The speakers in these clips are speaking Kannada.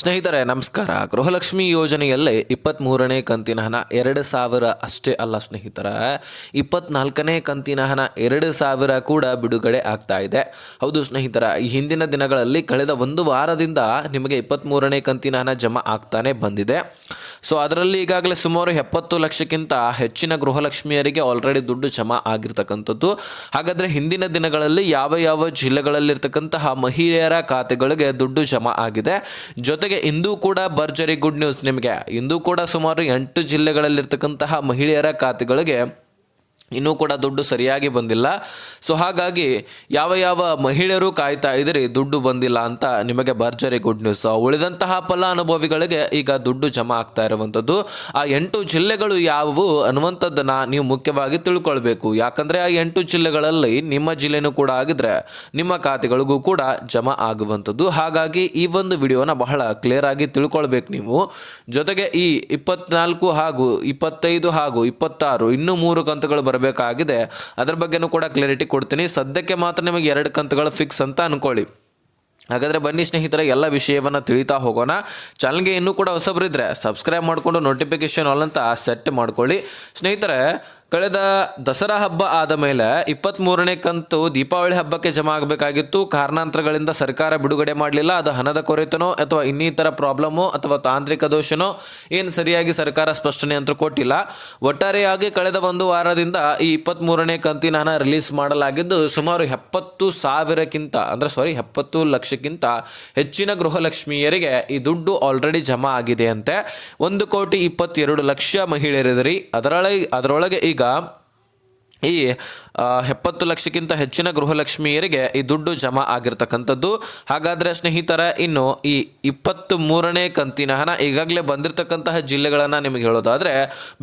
ಸ್ನೇಹಿತರೆ, ನಮಸ್ಕಾರ. ಗೃಹಲಕ್ಷ್ಮಿ ಯೋಜನೆಯಲ್ಲಿ ಇಪ್ಪತ್ತ್ಮೂರನೇ ಕಂತಿನ ಹಣ ಎರಡು ಸಾವಿರ ಅಷ್ಟೇ ಅಲ್ಲ ಸ್ನೇಹಿತರ. ಇಪ್ಪತ್ನಾಲ್ಕನೇ ಕಂತಿನ ಹಣ ಎರಡು ಸಾವಿರ ಕೂಡ ಬಿಡುಗಡೆ ಆಗ್ತಾ ಇದೆ. ಹೌದು ಸ್ನೇಹಿತರ, ಈ ಹಿಂದಿನ ದಿನಗಳಲ್ಲಿ ಕಳೆದ ಒಂದು ವಾರದಿಂದ ನಿಮಗೆ ಇಪ್ಪತ್ತ್ಮೂರನೇ ಕಂತಿನ ಹಣ ಜಮಾ ಆಗ್ತಾನೆ ಬಂದಿದೆ. ಸೊ ಅದರಲ್ಲಿ ಈಗಾಗಲೇ ಸುಮಾರು ಎಪ್ಪತ್ತು ಲಕ್ಷಕ್ಕಿಂತ ಹೆಚ್ಚಿನ ಗೃಹಲಕ್ಷ್ಮಿಯರಿಗೆ ಆಲ್ರೆಡಿ ದುಡ್ಡು ಜಮಾ ಆಗಿರ್ತಕ್ಕಂಥದ್ದು. ಹಾಗಾದರೆ ಹಿಂದಿನ ದಿನಗಳಲ್ಲಿ ಯಾವ ಯಾವ ಜಿಲ್ಲೆಗಳಲ್ಲಿರ್ತಕ್ಕಂತಹ ಮಹಿಳೆಯರ ಖಾತೆಗಳಿಗೆ ದುಡ್ಡು ಜಮಾ ಆಗಿದೆ. ಜೊತೆಗೆ ಇಂದೂ ಕೂಡ ಭರ್ಜರಿ ಗುಡ್ ನ್ಯೂಸ್ ನಿಮಗೆ. ಇಂದೂ ಕೂಡ ಸುಮಾರು ಎಂಟು ಜಿಲ್ಲೆಗಳಲ್ಲಿರ್ತಕ್ಕಂತಹ ಮಹಿಳೆಯರ ಖಾತೆಗಳಿಗೆ ಇನ್ನೂ ಕೂಡ ದುಡ್ಡು ಸರಿಯಾಗಿ ಬಂದಿಲ್ಲ. ಸೊ ಹಾಗಾಗಿ ಯಾವ ಯಾವ ಮಹಿಳೆಯರು ಕಾಯ್ತಾ ಇದ್ರಿ ದುಡ್ಡು ಬಂದಿಲ್ಲ ಅಂತ ನಿಮಗೆ ಭರ್ಜರಿ ಗುಡ್ ನ್ಯೂಸ್ ಉಳಿದಂತಹ ಫಲಾನುಭವಿಗಳಿಗೆ ಈಗ ದುಡ್ಡು ಜಮಾ ಆಗ್ತಾ ಇರುವಂಥದ್ದು. ಆ ಎಂಟು ಜಿಲ್ಲೆಗಳು ಯಾವುವು ಅನ್ನುವಂಥದ್ದನ್ನು ನೀವು ಮುಖ್ಯವಾಗಿ ತಿಳ್ಕೊಳ್ಬೇಕು. ಯಾಕಂದರೆ ಆ ಎಂಟು ಜಿಲ್ಲೆಗಳಲ್ಲಿ ನಿಮ್ಮ ಜಿಲ್ಲೆನೂ ಕೂಡ ಆಗಿದ್ರೆ ನಿಮ್ಮ ಖಾತೆಗಳಿಗೂ ಕೂಡ ಜಮಾ ಆಗುವಂಥದ್ದು. ಹಾಗಾಗಿ ಈ ಒಂದು ವಿಡಿಯೋನ ಬಹಳ ಕ್ಲಿಯರ್ ಆಗಿ ತಿಳ್ಕೊಳ್ಬೇಕು ನೀವು. ಜೊತೆಗೆ ಈ ಇಪ್ಪತ್ನಾಲ್ಕು ಹಾಗೂ ಇಪ್ಪತ್ತೈದು ಹಾಗೂ ಇಪ್ಪತ್ತಾರು ಇನ್ನೂ ಮೂರು ಕಂತುಗಳು ಬರಬೇಕಾಗಿದೆ ಅದರ ಬಗ್ಗೆನೂ ಕೂಡ ಕ್ಲಾರಿಟಿ ಕೊಡ್ತೀನಿ. ಸದ್ಯಕ್ಕೆ ಮಾತ್ರ ನಿಮಗೆ ಎರಡು ಕಂತುಗಳು ಫಿಕ್ಸ್ ಅಂತ ಅನ್ಕೊಳ್ಳಿ. ಹಾಗಾದರೆ ಬನ್ನಿ ಸ್ನೇಹಿತರೆ, ಎಲ್ಲ ವಿಷಯವನ್ನು ತಿಳಿತಾ ಹೋಗೋಣ. ಚಾನಲ್ಗೆ ಇನ್ನೂ ಕೂಡ ಹೊಸಬರಿದ್ರೆ ಸಬ್ಸ್ಕ್ರೈಬ್ ಮಾಡಿಕೊಂಡು ನೋಟಿಫಿಕೇಶನ್ ಆಲ್ ಅಂತ ಸೆಟ್ ಮಾಡ್ಕೊಳ್ಳಿ. ಸ್ನೇಹಿತರೆ ಕಳೆದ ದಸರಾ ಹಬ್ಬ ಆದ ಮೇಲೆ ಇಪ್ಪತ್ತ್ಮೂರನೇ ಕಂತು ದೀಪಾವಳಿ ಹಬ್ಬಕ್ಕೆ ಜಮಾ ಆಗಬೇಕಾಗಿತ್ತು. ಕಾರಣಾಂತರಗಳಿಂದ ಸರ್ಕಾರ ಬಿಡುಗಡೆ ಮಾಡಲಿಲ್ಲ. ಅದು ಹಣದ ಕೊರತೆನೋ ಅಥವಾ ಇನ್ನಿತರ ಪ್ರಾಬ್ಲಮೋ ಅಥವಾ ತಾಂತ್ರಿಕ ದೋಷನೋ ಏನು ಸರಿಯಾಗಿ ಸರ್ಕಾರ ಸ್ಪಷ್ಟನೆ ಅಂತ ಕೊಟ್ಟಿಲ್ಲ. ಒಟ್ಟಾರೆಯಾಗಿ ಕಳೆದ ಒಂದು ವಾರದಿಂದ ಈ ಇಪ್ಪತ್ತ್ಮೂರನೇ ಕಂತಿನ ಹಣ ರಿಲೀಸ್ ಮಾಡಲಾಗಿದ್ದು, ಸುಮಾರು ಎಪ್ಪತ್ತು ಸಾವಿರಕ್ಕಿಂತ, ಅಂದರೆ ಸಾರಿ ಎಪ್ಪತ್ತು ಲಕ್ಷಕ್ಕಿಂತ ಹೆಚ್ಚಿನ ಗೃಹಲಕ್ಷ್ಮಿಯರಿಗೆ ಈ ದುಡ್ಡು ಆಲ್ರೆಡಿ ಜಮಾ ಆಗಿದೆ ಅಂತೆ ಒಂದು ಕೋಟಿ ಇಪ್ಪತ್ತೆರಡು ಲಕ್ಷ ಮಹಿಳೆಯರಿದ್ರಿ. ಅದರೊಳಗೆ ಅದರೊಳಗೆ ಈಗ ಈ ಎಪ್ಪತ್ತು ಲಕ್ಷಕ್ಕಿಂತ ಹೆಚ್ಚಿನ ಗೃಹಲಕ್ಷ್ಮಿಯರಿಗೆ ಈ ದುಡ್ಡು ಜಮಾ ಆಗಿರ್ತಕ್ಕಂಥದ್ದು. ಹಾಗಾದರೆ ಸ್ನೇಹಿತರ, ಇನ್ನು ಈ ಇಪ್ಪತ್ತು ಮೂರನೇ ಕಂತಿನ ಹಣ ಈಗಾಗಲೇ ಬಂದಿರತಕ್ಕಂತಹ ಜಿಲ್ಲೆಗಳನ್ನು ನಿಮಗೆ ಹೇಳೋದಾದರೆ,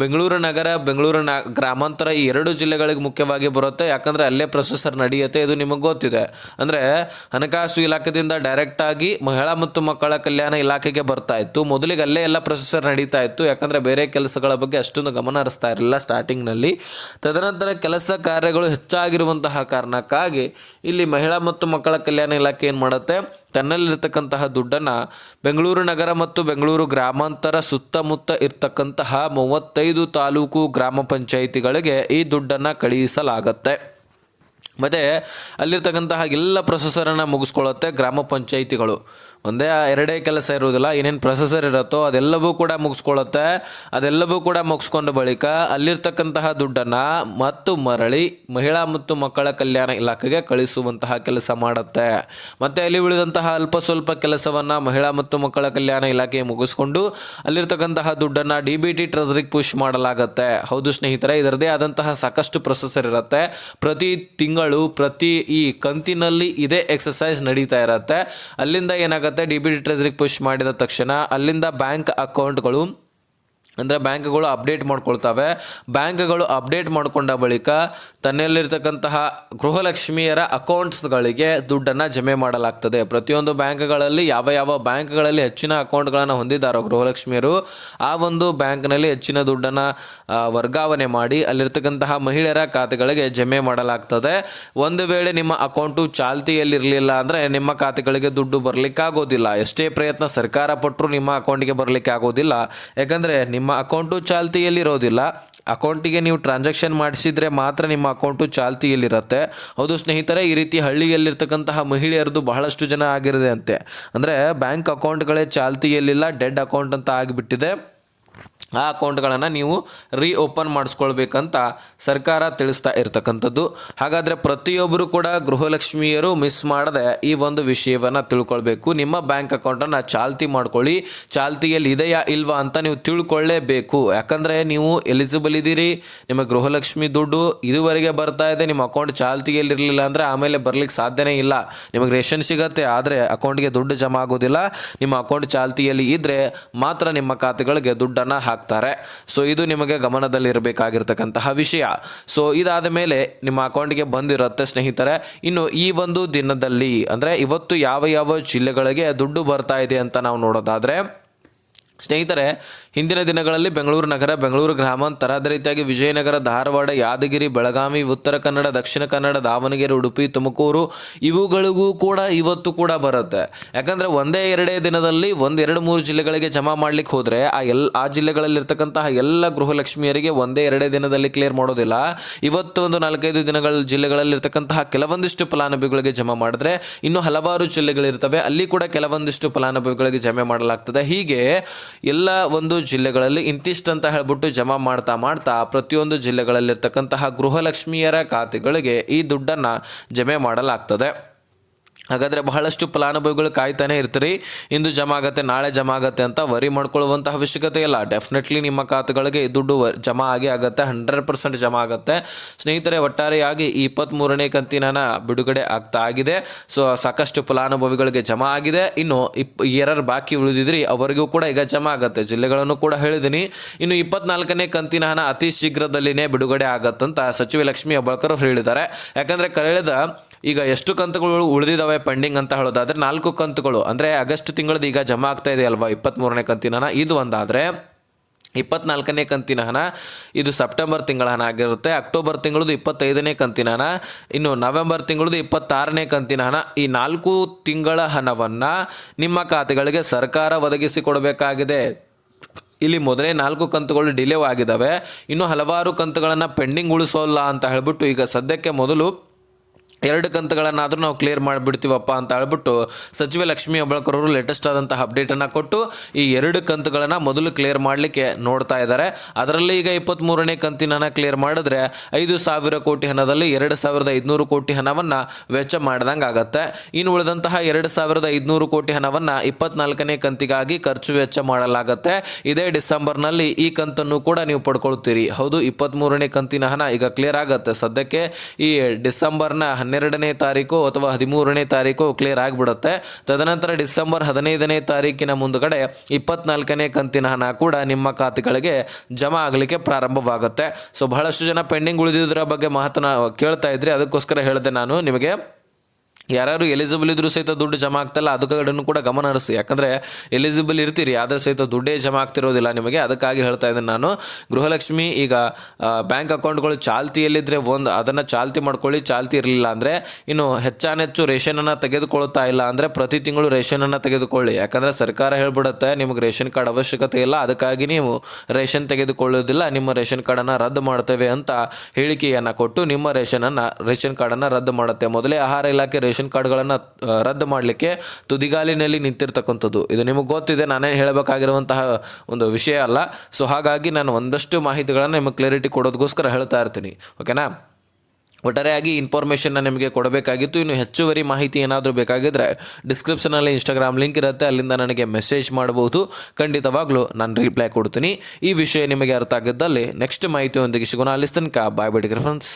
ಬೆಂಗಳೂರು ನಗರ, ಬೆಂಗಳೂರು ಗ್ರಾಮಾಂತರ ಈ ಎರಡು ಜಿಲ್ಲೆಗಳಿಗೆ ಮುಖ್ಯವಾಗಿ ಬರುತ್ತೆ. ಯಾಕಂದರೆ ಅಲ್ಲೇ ಪ್ರೊಸೆಸರ್ ನಡೆಯುತ್ತೆ ಇದು ನಿಮಗೆ ಗೊತ್ತಿದೆ. ಅಂದರೆ ಹಣಕಾಸು ಇಲಾಖೆಯಿಂದ ಡೈರೆಕ್ಟಾಗಿ ಮಹಿಳಾ ಮತ್ತು ಮಕ್ಕಳ ಕಲ್ಯಾಣ ಇಲಾಖೆಗೆ ಬರ್ತಾ ಇತ್ತು. ಮೊದಲಿಗೆ ಅಲ್ಲೇ ಎಲ್ಲ ಪ್ರೊಸೆಸರ್ ನಡೀತಾ ಇತ್ತು. ಯಾಕಂದರೆ ಬೇರೆ ಕೆಲಸಗಳ ಬಗ್ಗೆ ಅಷ್ಟೊಂದು ಗಮನ ಹರಿಸ್ತಾ ಇರಲಿಲ್ಲ ಸ್ಟಾರ್ಟಿಂಗ್ನಲ್ಲಿ ತದನಂತರ ಕೆಲಸ ಕಾರ್ಯಗಳು ಹೆಚ್ಚಾಗಿರುವಂತಹ ಕಾರಣಕ್ಕಾಗಿ ಇಲ್ಲಿ ಮಹಿಳಾ ಮತ್ತು ಮಕ್ಕಳ ಕಲ್ಯಾಣ ಇಲಾಖೆ ಏನು ಮಾಡುತ್ತೆ? ತನ್ನಲ್ಲಿರ್ತಕ್ಕಂತಹ ದುಡ್ಡನ್ನು ಬೆಂಗಳೂರು ನಗರ ಮತ್ತು ಬೆಂಗಳೂರು ಗ್ರಾಮಾಂತರ ಸುತ್ತಮುತ್ತ ಇರ್ತಕ್ಕಂತಹ ಮೂವತ್ತೈದು ತಾಲೂಕು ಗ್ರಾಮ ಪಂಚಾಯಿತಿಗಳಿಗೆ ಈ ದುಡ್ಡನ್ನು ಕಳುಹಿಸಲಾಗತ್ತೆ ಮತ್ತು ಅಲ್ಲಿರ್ತಕ್ಕಂತಹ ಎಲ್ಲ ಪ್ರೊಸೆಸರನ್ನು ಮುಗಿಸ್ಕೊಳ್ಳುತ್ತೆ ಗ್ರಾಮ ಪಂಚಾಯಿತಿಗಳು. ಒಂದೇ ಎರಡೇ ಕೆಲಸ ಇರುವುದಿಲ್ಲ, ಏನೇನು ಪ್ರೊಸೆಸರ್ ಇರುತ್ತೋ ಅದೆಲ್ಲವೂ ಕೂಡ ಮುಗಿಸ್ಕೊಳ್ಳುತ್ತೆ. ಅದೆಲ್ಲವೂ ಕೂಡ ಮುಗಿಸ್ಕೊಂಡ ಬಳಿಕ ಅಲ್ಲಿರ್ತಕ್ಕಂತಹ ದುಡ್ಡನ್ನು ಮತ್ತು ಮರಳಿ ಮಹಿಳಾ ಮತ್ತು ಮಕ್ಕಳ ಕಲ್ಯಾಣ ಇಲಾಖೆಗೆ ಕಳಿಸುವಂತಹ ಕೆಲಸ ಮಾಡುತ್ತೆ. ಮತ್ತು ಅಲ್ಲಿ ಉಳಿದಂತಹ ಅಲ್ಪ ಸ್ವಲ್ಪ ಕೆಲಸವನ್ನು ಮಹಿಳಾ ಮತ್ತು ಮಕ್ಕಳ ಕಲ್ಯಾಣ ಇಲಾಖೆ ಮುಗಿಸ್ಕೊಂಡು ಅಲ್ಲಿರ್ತಕ್ಕಂತಹ ದುಡ್ಡನ್ನು ಡಿ ಬಿ ಟಿ ಟ್ರೆಸರಿಗೆ ಪುಷ್ ಮಾಡಲಾಗುತ್ತೆ. ಹೌದು ಸ್ನೇಹಿತರೆ ಇದರದೇ ಆದಂತಹ ಸಾಕಷ್ಟು ಪ್ರೊಸೆಸರ್ ಇರುತ್ತೆ. ಪ್ರತಿ ತಿಂಗಳು, ಪ್ರತಿ ಈ ಕಂತಿನಲ್ಲಿ ಇದೇ ಎಕ್ಸಸೈಸ್ ನಡೀತಾ ಇರುತ್ತೆ. ಅಲ್ಲಿಂದ ಏನಾಗುತ್ತೆ? ಡಿ ಬಿ ಡಿ ಟ್ರೆಸರಿಗೆ ಪುಷ್ ಮಾಡಿದ ತಕ್ಷಣ ಅಲ್ಲಿಂದ ಬ್ಯಾಂಕ್ ಅಕೌಂಟ್ಗಳು ಅಂದರೆ ಬ್ಯಾಂಕ್ಗಳು ಅಪ್ಡೇಟ್ ಮಾಡ್ಕೊಳ್ತವೆ. ಬ್ಯಾಂಕ್ಗಳು ಅಪ್ಡೇಟ್ ಮಾಡಿಕೊಂಡ ಬಳಿಕ ತನ್ನಲ್ಲಿರ್ತಕ್ಕಂತಹ ಗೃಹಲಕ್ಷ್ಮಿಯರ ಅಕೌಂಟ್ಸ್ಗಳಿಗೆ ದುಡ್ಡನ್ನು ಜಮೆ ಮಾಡಲಾಗ್ತದೆ. ಪ್ರತಿಯೊಂದು ಬ್ಯಾಂಕ್ಗಳಲ್ಲಿ ಯಾವ ಯಾವ ಬ್ಯಾಂಕ್ಗಳಲ್ಲಿ ಹೆಚ್ಚಿನ ಅಕೌಂಟ್ಗಳನ್ನು ಹೊಂದಿದ್ದಾರೋ ಗೃಹಲಕ್ಷ್ಮಿಯರು, ಆ ಒಂದು ಬ್ಯಾಂಕ್ನಲ್ಲಿ ಹೆಚ್ಚಿನ ದುಡ್ಡನ್ನು ವರ್ಗಾವಣೆ ಮಾಡಿ ಅಲ್ಲಿರ್ತಕ್ಕಂತಹ ಮಹಿಳೆಯರ ಖಾತೆಗಳಿಗೆ ಜಮೆ ಮಾಡಲಾಗ್ತದೆ. ಒಂದು ವೇಳೆ ನಿಮ್ಮ ಅಕೌಂಟು ಚಾಲ್ತಿಯಲ್ಲಿರಲಿಲ್ಲ ಅಂದರೆ ನಿಮ್ಮ ಖಾತೆಗಳಿಗೆ ದುಡ್ಡು ಬರಲಿಕ್ಕಾಗೋದಿಲ್ಲ. ಎಷ್ಟೇ ಪ್ರಯತ್ನ ಸರ್ಕಾರ ಪಟ್ಟರು ನಿಮ್ಮ ಅಕೌಂಟಿಗೆ ಬರಲಿಕ್ಕೆ ಆಗೋದಿಲ್ಲ ಯಾಕಂದರೆ ನಿಮ್ಮ ಅಕೌಂಟು ಚಾಲ್ತಿಯಲ್ಲಿರೋದಿಲ್ಲ, ಅಕೌಂಟಿಗೆ ನೀವು ಟ್ರಾನ್ಸಾಕ್ಷನ್ ಮಾಡಿಸಿದರೆ ಮಾತ್ರ ನಿಮ್ಮ ಅಕೌಂಟು ಚಾಲ್ತಿಯಲ್ಲಿರುತ್ತೆ. ಹೌದು ಸ್ನೇಹಿತರೆ, ಈ ರೀತಿ ಹಳ್ಳಿಯಲ್ಲಿರ್ತಕ್ಕಂತಹ ಮಹಿಳೆಯರದು ಬಹಳಷ್ಟು ಜನ ಆಗಿರದೆ ಅಂತೆ. ಅಂದರೆ ಬ್ಯಾಂಕ್ ಅಕೌಂಟ್ಗಳೇ ಚಾಲ್ತಿಯಲ್ಲಿಲ್ಲ, ಡೆಡ್ ಅಕೌಂಟ್ ಅಂತ ಆಗಿಬಿಟ್ಟಿದೆ. ಆ ಅಕೌಂಟ್ಗಳನ್ನು ನೀವು ರೀ ಓಪನ್ ಮಾಡಿಸ್ಕೊಳ್ಬೇಕಂತ ಸರ್ಕಾರ ತಿಳಿಸ್ತಾ ಇರ್ತಕ್ಕಂಥದ್ದು. ಹಾಗಾದರೆ ಪ್ರತಿಯೊಬ್ಬರು ಕೂಡ ಗೃಹಲಕ್ಷ್ಮಿಯರು ಮಿಸ್ ಮಾಡದೆ ಈ ಒಂದು ವಿಷಯವನ್ನು ತಿಳ್ಕೊಳ್ಬೇಕು. ನಿಮ್ಮ ಬ್ಯಾಂಕ್ ಅಕೌಂಟನ್ನು ಚಾಲ್ತಿ ಮಾಡ್ಕೊಳ್ಳಿ. ಚಾಲ್ತಿಯಲ್ಲಿ ಇದೆಯಾ ಇಲ್ವಾ ಅಂತ ನೀವು ತಿಳ್ಕೊಳ್ಳೇಬೇಕು. ಯಾಕಂದರೆ ನೀವು ಎಲಿಜಿಬಲ್ ಇದ್ದೀರಿ, ನಿಮ್ಮ ಗೃಹಲಕ್ಷ್ಮಿ ದುಡ್ಡು ಇದುವರೆಗೆ ಬರ್ತಾ ಇದೆ, ನಿಮ್ಮ ಅಕೌಂಟ್ ಚಾಲ್ತಿಯಲ್ಲಿ ಇರಲಿಲ್ಲ ಅಂದರೆ ಆಮೇಲೆ ಬರ್ಲಿಕ್ಕೆ ಸಾಧ್ಯನೇ ಇಲ್ಲ. ನಿಮಗೆ ರೇಷನ್ ಸಿಗತ್ತೆ, ಆದರೆ ಅಕೌಂಟ್ಗೆ ದುಡ್ಡು ಜಮಾ ಆಗೋದಿಲ್ಲ. ನಿಮ್ಮ ಅಕೌಂಟ್ ಚಾಲ್ತಿಯಲ್ಲಿ ಇದ್ದರೆ ಮಾತ್ರ ನಿಮ್ಮ ಖಾತೆಗಳಿಗೆ ದುಡ್ಡನ್ನು ಹಾಕ್ತಾರೆ ಸೊ ಇದು ನಿಮಗೆ ಗಮನದಲ್ಲಿರಬೇಕಾಗಿರ್ತಕ್ಕಂತಹ ವಿಷಯ. ಸೊ ಇದಾದ ಮೇಲೆ ನಿಮ್ಮ ಅಕೌಂಟ್ಗೆ ಬಂದಿರುತ್ತೆ ಸ್ನೇಹಿತರೆ, ಇನ್ನು ಈ ಒಂದು ದಿನದಲ್ಲಿ, ಅಂದರೆ ಇವತ್ತು ಯಾವ ಯಾವ ಜಿಲ್ಲೆಗಳಿಗೆ ದುಡ್ಡು ಬರ್ತಾ ಇದೆ ಅಂತ ನಾವು ನೋಡೋದಾದರೆ, ಸ್ನೇಹಿತರೆ ಹಿಂದಿನ ದಿನಗಳಲ್ಲಿ ಬೆಂಗಳೂರು ನಗರ, ಬೆಂಗಳೂರು ಗ್ರಾಮಾಂತರ. ಅದೇ ರೀತಿಯಾಗಿ ವಿಜಯನಗರ, ಧಾರವಾಡ, ಯಾದಗಿರಿ, ಬೆಳಗಾವಿ, ಉತ್ತರ ಕನ್ನಡ, ದಕ್ಷಿಣ ಕನ್ನಡ, ದಾವಣಗೆರೆ, ಉಡುಪಿ, ತುಮಕೂರು ಇವುಗಳಿಗೂ ಕೂಡ ಇವತ್ತು ಕೂಡ ಬರುತ್ತೆ. ಯಾಕಂದರೆ ಒಂದೇ ಎರಡೇ ದಿನದಲ್ಲಿ ಒಂದು ಎರಡು ಮೂರು ಜಿಲ್ಲೆಗಳಿಗೆ ಜಮಾ ಮಾಡ್ಲಿಕ್ಕೆ ಹೋದರೆ ಆ ಎಲ್, ಆ ಜಿಲ್ಲೆಗಳಲ್ಲಿರ್ತಕ್ಕಂತಹ ಎಲ್ಲ ಗೃಹಲಕ್ಷ್ಮಿಯರಿಗೆ ಒಂದೇ ಎರಡೇ ದಿನದಲ್ಲಿ ಕ್ಲಿಯರ್ ಮಾಡೋದಿಲ್ಲ. ಇವತ್ತು ಒಂದು ನಾಲ್ಕೈದು ದಿನಗಳ ಜಿಲ್ಲೆಗಳಲ್ಲಿರ್ತಕ್ಕಂತಹ ಕೆಲವೊಂದಿಷ್ಟು ಫಲಾನುಭವಿಗಳಿಗೆ ಜಮಾ ಮಾಡಿದ್ರೆ ಇನ್ನು ಹಲವಾರು ಜಿಲ್ಲೆಗಳಿರ್ತವೆ. ಅಲ್ಲಿ ಕೂಡ ಕೆಲವೊಂದಿಷ್ಟು ಫಲಾನುಭವಿಗಳಿಗೆ ಜಮೆ ಮಾಡಲಾಗ್ತದೆ. ಹೀಗೆ ಎಲ್ಲ ಒಂದು ಜಿಲ್ಲೆಗಳಲ್ಲಿ ಇಂತಿಷ್ಟು ಅಂತ ಹೇಳ್ಬಿಟ್ಟು ಜಮಾ ಮಾಡ್ತಾ ಮಾಡ್ತಾ ಪ್ರತಿಯೊಂದು ಜಿಲ್ಲೆಗಳಲ್ಲಿರ್ತಕ್ಕಂತಹ ಗೃಹಲಕ್ಷ್ಮಿಯರ ಖಾತೆಗಳಿಗೆ ಈ ದುಡ್ಡನ್ನು ಜಮೆ ಮಾಡಲಾಗ್ತದೆ. ಹಾಗಾದರೆ ಬಹಳಷ್ಟು ಫಲಾನುಭವಿಗಳು ಕಾಯ್ತಾನೆ ಇರ್ತೀರಿ. ಇಂದು ಜಮಾ ಆಗತ್ತೆ ನಾಳೆ ಜಮಾ ಆಗತ್ತೆ ಅಂತ ವರಿ ಮಾಡ್ಕೊಳ್ಳುವಂಥ ಅವಶ್ಯಕತೆ ಇಲ್ಲ. ಡೆಫಿನೆಟ್ಲಿ ನಿಮ್ಮ ಖಾತೆಗಳಿಗೆ ದುಡ್ಡು ಜಮಾ ಆಗೇ ಆಗುತ್ತೆ ಹಂಡ್ರೆಡ್ ಪರ್ಸೆಂಟ್ ಜಮಾ ಆಗುತ್ತೆ. ಸ್ನೇಹಿತರೆ, ಒಟ್ಟಾರೆಯಾಗಿ ಈ ಇಪ್ಪತ್ತ್ಮೂರನೇ ಕಂತಿನ ಬಿಡುಗಡೆ ಆಗ್ತಾ ಆಗಿದೆ. ಸೊ ಸಾಕಷ್ಟು ಫಲಾನುಭವಿಗಳಿಗೆ ಜಮಾ ಆಗಿದೆ. ಇನ್ನು ಇಪ್, ಎರರ್ ಬಾಕಿ ಉಳಿದಿದ್ರಿ, ಅವರಿಗೂ ಕೂಡ ಈಗ ಜಮಾ ಆಗುತ್ತೆ. ಜಿಲ್ಲೆಗಳನ್ನು ಕೂಡ ಹೇಳಿದ್ದೀನಿ ಇನ್ನು ಇಪ್ಪತ್ನಾಲ್ಕನೇ ಕಂತಿನ ಹಣ ಅತಿ ಶೀಘ್ರದಲ್ಲಿನೇ ಬಿಡುಗಡೆ ಆಗತ್ತಂತ ಸಚಿವೆ ಲಕ್ಷ್ಮಿ ಹೆಬ್ಬಾಳ್ಕರ್ ಅವರು ಹೇಳಿದ್ದಾರೆ. ಯಾಕಂದರೆ ಕಳೆದ ಈಗ ಎಷ್ಟು ಕಂತುಗಳು ಉಳಿದಿದ್ದಾವೆ ಪೆಂಡಿಂಗ್ ಅಂತ ಹೇಳೋದಾದ್ರೆ ನಾಲ್ಕು ಕಂತುಗಳು. ಅಂದರೆ ಆಗಸ್ಟ್ ತಿಂಗಳದ್ದು ಈಗ ಜಮಾ ಆಗ್ತಾ ಇದೆ ಅಲ್ವಾ? ಇಪ್ಪತ್ತ್ಮೂರನೇ ಕಂತಿನ ಇದು ಒಂದಾದರೆ ಇಪ್ಪತ್ನಾಲ್ಕನೇ ಕಂತಿನ ಹಣ ಇದು ಸೆಪ್ಟೆಂಬರ್ ತಿಂಗಳ ಹಣ ಆಗಿರುತ್ತೆ. ಅಕ್ಟೋಬರ್ ತಿಂಗಳದು ಇಪ್ಪತ್ತೈದನೇ ಕಂತಿನ ಹಣ. ಇನ್ನು ನವೆಂಬರ್ ತಿಂಗಳದು ಇಪ್ಪತ್ತಾರನೇ ಕಂತಿನ ಹಣ. ಈ ನಾಲ್ಕು ತಿಂಗಳ ಹಣವನ್ನು ನಿಮ್ಮ ಖಾತೆಗಳಿಗೆ ಸರ್ಕಾರ ಒದಗಿಸಿ ಕೊಡಬೇಕಾಗಿದೆ. ಇಲ್ಲಿ ಮೊದಲೇ ನಾಲ್ಕು ಕಂತುಗಳು ಡಿಲೇ ಆಗಿದ್ದಾವೆ ಇನ್ನು ಹಲವಾರು ಕಂತುಗಳನ್ನು ಪೆಂಡಿಂಗ್ ಉಳಿಸೋಲ್ಲ ಅಂತ ಹೇಳ್ಬಿಟ್ಟು ಈಗ ಸದ್ಯಕ್ಕೆ ಮೊದಲು ಎರಡು ಕಂತುಗಳನ್ನಾದರೂ ನಾವು ಕ್ಲಿಯರ್ ಮಾಡಿಬಿಡ್ತೀವಪ್ಪ ಅಂತ ಹೇಳ್ಬಿಟ್ಟು ಸಚಿವೆ ಲಕ್ಷ್ಮೀ ಹೆಬ್ಬಾಳ್ಕರ್ ಅವರು ಲೇಟೆಸ್ಟ್ ಆದಂತಹ ಅಪ್ಡೇಟನ್ನು ಕೊಟ್ಟು ಈ ಎರಡು ಕಂತುಗಳನ್ನು ಮೊದಲು ಕ್ಲಿಯರ್ ಮಾಡಲಿಕ್ಕೆ ನೋಡ್ತಾ ಇದ್ದಾರೆ. ಅದರಲ್ಲಿ ಈಗ ಇಪ್ಪತ್ತ್ಮೂರನೇ ಕಂತಿನ ಕ್ಲಿಯರ್ ಮಾಡಿದ್ರೆ ಐದು ಸಾವಿರ ಕೋಟಿ ಹಣದಲ್ಲಿ ಎರಡು ಸಾವಿರದ ಐದುನೂರು ಕೋಟಿ ಹಣವನ್ನು ವೆಚ್ಚ ಮಾಡ್ದಂಗೆ ಆಗುತ್ತೆ. ಇನ್ನು ಉಳಿದಂತಹ ಎರಡು ಸಾವಿರದ ಐದುನೂರು ಕೋಟಿ ಹಣವನ್ನು ಇಪ್ಪತ್ನಾಲ್ಕನೇ ಕಂತಿಗಾಗಿ ಖರ್ಚು ವೆಚ್ಚ ಮಾಡಲಾಗತ್ತೆ. ಇದೇ ಡಿಸೆಂಬರ್ನಲ್ಲಿ ಈ ಕಂತನ್ನು ಕೂಡ ನೀವು ಪಡ್ಕೊಳ್ತೀರಿ. ಹೌದು ಇಪ್ಪತ್ತ್ಮೂರನೇ ಕಂತಿನ ಹಣ ಈಗ ಕ್ಲಿಯರ್ ಆಗುತ್ತೆ. ಸದ್ಯಕ್ಕೆ ಈ ಡಿಸೆಂಬರ್ನ ಹನ್ನೆರಡನೇ ತಾರೀಕು ಅಥವಾ ಹದಿಮೂರನೇ ತಾರೀಕು ಕ್ಲಿಯರ್ ಆಗಿಬಿಡುತ್ತೆ. ತದನಂತರ ಡಿಸೆಂಬರ್ ಹದಿನೈದನೇ ತಾರೀಕಿನ ಮುಂದುಗಡೆ ಇಪ್ಪತ್ನಾಲ್ಕನೇ ಕಂತಿನ ಹಣ ಕೂಡ ನಿಮ್ಮ ಖಾತೆಗಳಿಗೆ ಜಮಾ ಆಗಲಿಕ್ಕೆ ಪ್ರಾರಂಭವಾಗುತ್ತೆ. ಸೊ ಬಹಳಷ್ಟು ಜನ ಪೆಂಡಿಂಗ್ ಉಳಿದಿದ್ದರ ಬಗ್ಗೆ ಮಾತನಾ ಕೇಳ್ತಾ ಇದ್ರಿ. ಅದಕ್ಕೋಸ್ಕರ ಹೇಳಿದೆ ನಾನು ನಿಮಗೆ. ಯಾರ್ಯಾರು ಎಲಿಜಿಬಲ್ ಇದ್ರೂ ಸಹಿತ ದುಡ್ಡು ಜಮಾ ಆಗ್ತಲ್ಲ, ಅದಕ್ಕೆ ಕೂಡ ಗಮನ ಹರಿಸಿ. ಯಾಕಂದರೆ ಎಲಿಜಿಬಲ್ ಇರ್ತೀರಿ, ಆದರೆ ಸಹಿತ ದುಡ್ಡೇ ಜಮಾ ಆಗ್ತಿರೋದಿಲ್ಲ ನಿಮಗೆ. ಅದಕ್ಕಾಗಿ ಹೇಳ್ತಾ ಇದ್ದೇನೆ ನಾನು. ಗೃಹಲಕ್ಷ್ಮಿ, ಈಗ ಬ್ಯಾಂಕ್ ಅಕೌಂಟ್ಗಳು ಚಾಲ್ತಿಯಲ್ಲಿದ್ದರೆ ಒಂದು, ಅದನ್ನು ಚಾಲ್ತಿ ಮಾಡ್ಕೊಳ್ಳಿ, ಚಾಲ್ತಿ ಇರಲಿಲ್ಲ ಅಂದರೆ ಇನ್ನು ಹೆಚ್ಚಾನೆಚ್ಚು ರೇಷನನ್ನು ತೆಗೆದುಕೊಳ್ತಾ ಇಲ್ಲ ಅಂದರೆ ಪ್ರತಿ ತಿಂಗಳು ರೇಷನನ್ನು ತೆಗೆದುಕೊಳ್ಳಿ. ಯಾಕಂದರೆ ಸರ್ಕಾರ ಹೇಳ್ಬಿಡುತ್ತೆ, ನಿಮಗೆ ರೇಷನ್ ಕಾರ್ಡ್ ಅವಶ್ಯಕತೆ ಇಲ್ಲ, ಅದಕ್ಕಾಗಿ ನೀವು ರೇಷನ್ ತೆಗೆದುಕೊಳ್ಳೋದಿಲ್ಲ, ನಿಮ್ಮ ರೇಷನ್ ಕಾರ್ಡನ್ನು ರದ್ದು ಮಾಡ್ತೇವೆ ಅಂತ ಹೇಳಿಕೆಯನ್ನು ಕೊಟ್ಟು ನಿಮ್ಮ ರೇಷನನ್ನು ರೇಷನ್ ಕಾರ್ಡನ್ನು ರದ್ದು ಮಾಡುತ್ತೆ. ಮೊದಲೇ ಆಹಾರ ಇಲಾಖೆ ರೇಷನ್ ಕಾರ್ಡ್ಗಳನ್ನು ರದ್ದು ಮಾಡಲಿಕ್ಕೆ ತುದಿಗಾಲಿನಲ್ಲಿ ನಿಂತಿರ್ತಕ್ಕಂಥದ್ದು. ಇದು ನಿಮಗೆ ಗೊತ್ತಿದೆ, ನಾನೇ ಹೇಳಬೇಕಾಗಿರುವಂತಹ ಒಂದು ವಿಷಯ ಅಲ್ಲ. ಸೊ ಹಾಗಾಗಿ ನಾನು ಒಂದಷ್ಟು ಮಾಹಿತಿಗಳನ್ನು ನಿಮಗೆ ಕ್ಲಾರಿಟಿ ಕೊಡೋದಕ್ಕೋಸ್ಕರ ಹೇಳ್ತಾ ಇರ್ತೀನಿ. ಓಕೆನಾ ಒಟ್ಟಾರೆಯಾಗಿ ಇನ್ಫಾರ್ಮೇಷನ್ನ ನಿಮಗೆ ಕೊಡಬೇಕಾಗಿತ್ತು. ಇನ್ನು ಹೆಚ್ಚುವರಿ ಮಾಹಿತಿ ಏನಾದರೂ ಬೇಕಾಗಿದ್ದರೆ ಡಿಸ್ಕ್ರಿಪ್ಷನಲ್ಲಿ ಇನ್ಸ್ಟಾಗ್ರಾಮ್ ಲಿಂಕ್ ಇರುತ್ತೆ, ಅಲ್ಲಿಂದ ನನಗೆ ಮೆಸೇಜ್ ಮಾಡಬಹುದು ಖಂಡಿತವಾಗ್ಲೂ ನಾನು ರಿಪ್ಲೈ ಕೊಡ್ತೀನಿ. ಈ ವಿಷಯ ನಿಮಗೆ ಅರ್ಥ ಆಗಿದ್ದಲ್ಲಿ ನೆಕ್ಸ್ಟ್ ಮಾಹಿತಿಯೊಂದಿಗೆ ಸಿಗೋಣ. ಅಲ್ಲಿ ಬಾಯ್ ಬಿಡಿ ಫ್ರೆಂಡ್ಸ್